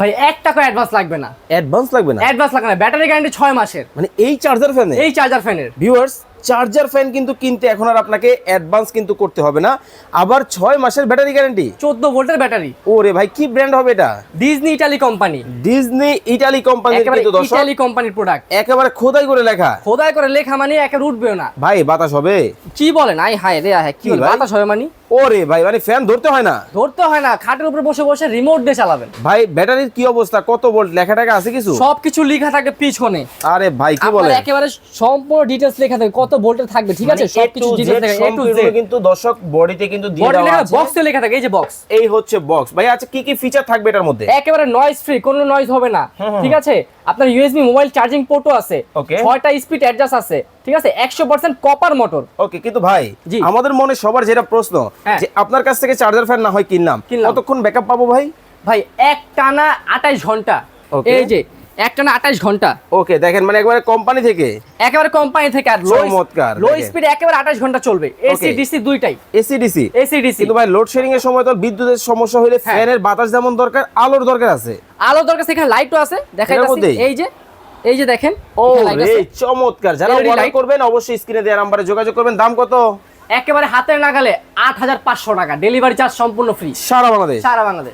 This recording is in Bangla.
ভাই এক টাকা অ্যাডভান্স লাগবে না। অ্যাডভান্স লাগবে না? অ্যাডভান্স লাগবে না ব্যাটারি গ্যারান্টি ছয় মাসের। মানে এই চার্জার ফ্যানে এই চার্জার ফ্যানের ভিউয়ার্স চার্জার ফ্যান কিন্তু কিনতে এখন আর আপনাকে অ্যাডভান্স কিন্তু করতে হবে না। আবার ছয় মাসের ব্যাটারি গ্যারান্টি চোদ্দ ভোল্টের ব্যাটারি ওরে ভাই কি ব্র্যান্ড হবে এটা? Disney Italy company Disney Italy একেবারে কিন্তু ইটালি কোম্পানির প্রোডাক্ট একেবারে খোদাই করে লেখা। খোদাই করে লেখা মানে একে উঠবেও না। ভাই বাতাস হবে? কি বলেন? আই হায় রে হায়, কি কি বাতাস হবে মানে? ওরে ভাই মানে ফ্যান ধরতে হয় না। ধরতে হয় না খাটের উপরে বসে বসে রিমোট দিয়ে চালাবেন। ভাই ব্যাটারির কি অবস্থা? কত ভোল্ট লেখা টাকা আছে কিছু? সবকিছু লেখা থাকে পিছনে। আরে ভাই কি বলে একেবারে সম্পূর্ণ ডিটেলস লেখা থাকে কত ভোল্টের থাকবে ঠিক আছে? সবকিছু ডিটেলস থাকে এ টু জেড কিন্তু দর্শক বডিতে কিন্তু দিয়ে দেওয়া আছে। বক্সে লেখা থাকে এই যে বক্স এই হচ্ছে বক্স ভাই আচ্ছা কি কি ফিচার থাকবে এটার মধ্যে? একেবারে নয়েজ ফ্রি কোনো নয়েজ হবে না ঠিক আছে? আপনার ইউএসবি মোবাইল চার্জিং পোর্টও আছে। ওকে ছয়টা স্পিড অ্যাডজাস্ট আছে। ঠিক আছে? একশো পার্সেন্ট কপার মোটর ওকে কিন্তু ভাই। আমাদের মনে সবার যেটা প্রশ্ন হ্যাঁ। যে আপনার কাছ থেকে চার্জার ফ্যান না হয় কিনলাম। কতক্ষণ ব্যাকআপ পাবো ভাই? ভাই এক টানা আঠাইশ ঘণ্টা। ওকে এই যে এক টানা আঠাইশ ঘণ্টা। ওকে দেখেন মানে একবারে কোম্পানি থেকে। একেবারে কোম্পানি থেকে আর লো চমৎকার, লো। স্পিড একেবারে আঠাশ ঘণ্টা চলবে। এসি ডিসি দুইটাই। এসি ডিসি এসি ডিসি কিন্তু ভাই লোডশেডিং এর সময় তো বিদ্যুতের সমস্যা হলে। ফ্যানের বাতাস যেমন দরকার আলোর দরকার আছে। আলো দরকার সেখানে লাইটও আছে। এটার এই যে এই যে দেখেন ও রে চমৎকার। যারা অর্ডার করবেন অবশ্যই স্ক্রিনে দেওয়া নাম্বারে যোগাযোগ করবেন। দাম কত? একেবারে হাতের নাগালে আট হাজার পাঁচশো টাকা। ডেলিভারি চার্জ সম্পূর্ণ ফ্রি সারা বাংলাদেশ। সারা বাংলাদেশ।